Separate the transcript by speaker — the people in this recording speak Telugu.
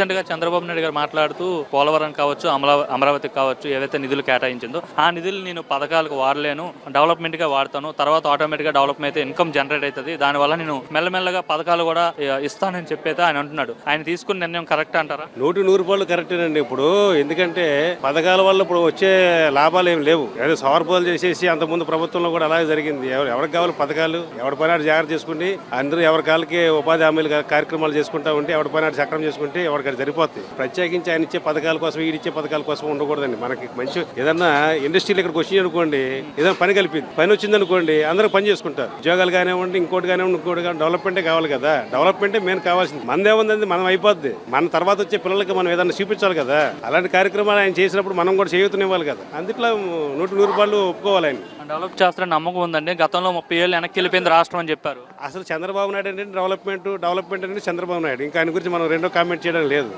Speaker 1: రీసెంట్గా చంద్రబాబు నాయుడు గారు మాట్లాడుతూ పోలవరం కావచ్చు అమలా అమరావతి కావచ్చు ఏవైతే నిధులు కేటాయించిందో ఆ నిధులు నేను పథకాలకు వాడలేను డెవలప్మెంట్గా వాడతాను తర్వాత ఆటోమేటిక్గా డెవలప్మెంట్ అయితే ఇన్కమ్ జనరేట్ అవుతుంది దానివల్ల నేను మెల్లమెల్లగా పథకాలు కూడా ఇస్తానని చెప్పైతే ఆయన అంటున్నాడు. ఆయన తీసుకున్న నిర్ణయం కరెక్ట్ అంటారా?
Speaker 2: నూటి నూరు రూపాయలు కరెక్టేనండి ఇప్పుడు. ఎందుకంటే పథకాల వల్ల ఇప్పుడు వచ్చే లాభాలు ఏం లేవు. అదే సవర్పాలు చేసేసి అంతకుముందు ప్రభుత్వంలో కూడా అలాగే జరిగింది. ఎవరు ఎవరికి కావాలి పథకాలు? ఎవరి పైన జాగ్రత్త చేసుకుని అందరూ ఎవరి కాళ్ళకి ఉపాధి హామీలు కార్యక్రమాలు చేసుకుంటా ఉంటే ఎవరి పైన చక్రం చేసుకుంటే ఎవరికి ఇక్కడ సరిపోతుంది ప్రత్యేకించి ఆయన ఇచ్చే పథకాల కోసం ఈడిచ్చే పథకాల కోసం ఉండకూడదండి. మనకి మంచి ఏదన్నా ఇండస్ట్రీలు ఇక్కడికి వచ్చింది అనుకోండి ఏదైనా పని కలిపింది పని వచ్చింది అనుకోండి అందరూ పని చేసుకుంటారు. ఉద్యోగాలు కానివ్వండి ఇంకోటి కానివ్వండి ఇంకోటి కానీ డెవలప్మెంటే కావాలి కదా. డెవలప్మెంటే మెయిన్ కావాల్సింది. మనదేముందండి మనం అయిపోద్ది. మన తర్వాత వచ్చే పిల్లలకి మనం ఏదైనా చూపించాలి కదా. అలాంటి కార్యక్రమాలు ఆయన చేసినప్పుడు మనం కూడా చేయూతనివ్వాలి కదా. అందుట్లో నూటి నూరు రూపాయలు ఒప్పుకోవాలి ఆయన.
Speaker 1: డెవలప్ చేస్తారని నమ్మకం ఉందండి. గతంలో ముప్పై ఏళ్ళు వెనక్కి వెళ్ళిపోయింది రాష్ట్రం అని చెప్పారు.
Speaker 2: అసలు చంద్రబాబు నాయుడు అంటే డెవలప్మెంట్ డెవలప్మెంట్ అంటే చంద్రబాబు నాయుడు. ఇంకా ఆయన గురించి మనం రెండో కామెంట్ చేయడం లేదు.